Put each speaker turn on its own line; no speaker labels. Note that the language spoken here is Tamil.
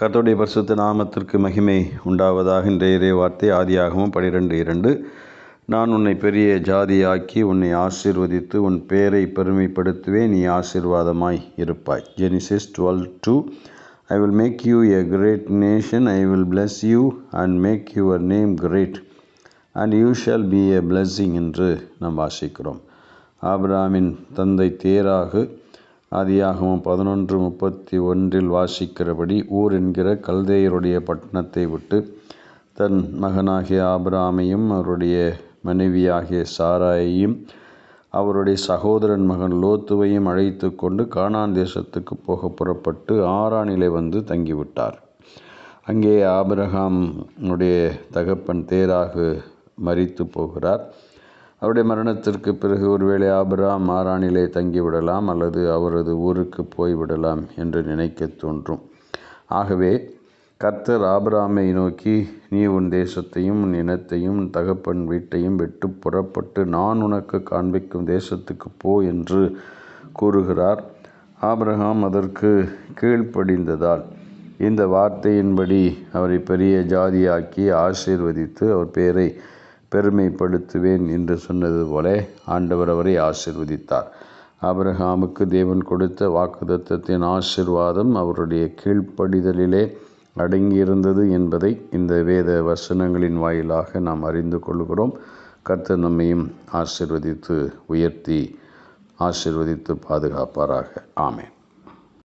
கர்த்தருடைய பரிசுத்த நாமத்திற்கு மகிமை உண்டாவதாக இன்றைய இறை வார்த்தை ஆதியாகவும் பனிரெண்டு இரண்டு. நான் உன்னை பெரிய ஜாதியாக்கி உன்னை ஆசீர்வதித்து உன் பெயரை பெருமைப்படுத்துவேன் நீ ஆசீர்வாதமாய் இருப்பாய். Genesis twelve two I will make you a great nation I will bless you and make your name great and you shall be a blessing என்று நாம் வாசிக்கிறோம். ஆப்ராமின் தந்தை தேராகு ஆதியாகமம் பதினொன்று முப்பத்தி ஒன்றில் வாசிக்கிறபடி ஊர் என்கிற கல்தேயருடைய பட்டணத்தை விட்டு தன் மகனாகிய ஆபிராமையும் அவருடைய மனைவியாகிய சாராயையும் அவருடைய சகோதரன் மகன் லோத்துவையும் அழைத்து கொண்டு கானான் தேசத்துக்கு போக புறப்பட்டு ஆறானிலே வந்து தங்கிவிட்டார். அங்கே ஆபிரகாமுடைய தகப்பன் தேராகு மறித்து போகிறார். அவருடைய மரணத்திற்கு பிறகு ஒருவேளை ஆபிராம் ஆரானிலே தங்கிவிடலாம் அல்லது அவரது ஊருக்கு போய்விடலாம் என்று நினைக்க தோன்றும். ஆகவே கர்த்தர் ஆபிராமை நோக்கி நீ உன் தேசத்தையும் உன் இனத்தையும் உன் தகப்பன் வீட்டையும் விட்டு புறப்பட்டு நான் உனக்கு காண்பிக்கும் தேசத்துக்கு போ என்று கூறுகிறார். ஆபிரகாம் அதற்கு கீழ்ப்படிந்ததால் இந்த வார்த்தையின்படி அவரை பெரிய ஜாதியாக்கி ஆசீர்வதித்து அவர் பெயரை பெருமைப்படுத்துவேன் என்று சொன்னது போல ஆண்டவர் அவரை ஆசிர்வதித்தார். ஆபிரகாமுக்கு தேவன் கொடுத்த வாக்குதத்தத்தின் ஆசிர்வாதம் அவருடைய கீழ்ப்படிதலிலே அடங்கியிருந்தது என்பதை இந்த வேத வசனங்களின் வாயிலாக நாம் அறிந்து கொள்கிறோம். கர்த்தர் நம்மையும் ஆசிர்வதித்து உயர்த்தி ஆசிர்வதித்து பாதுகாப்பாராக. ஆமேன்.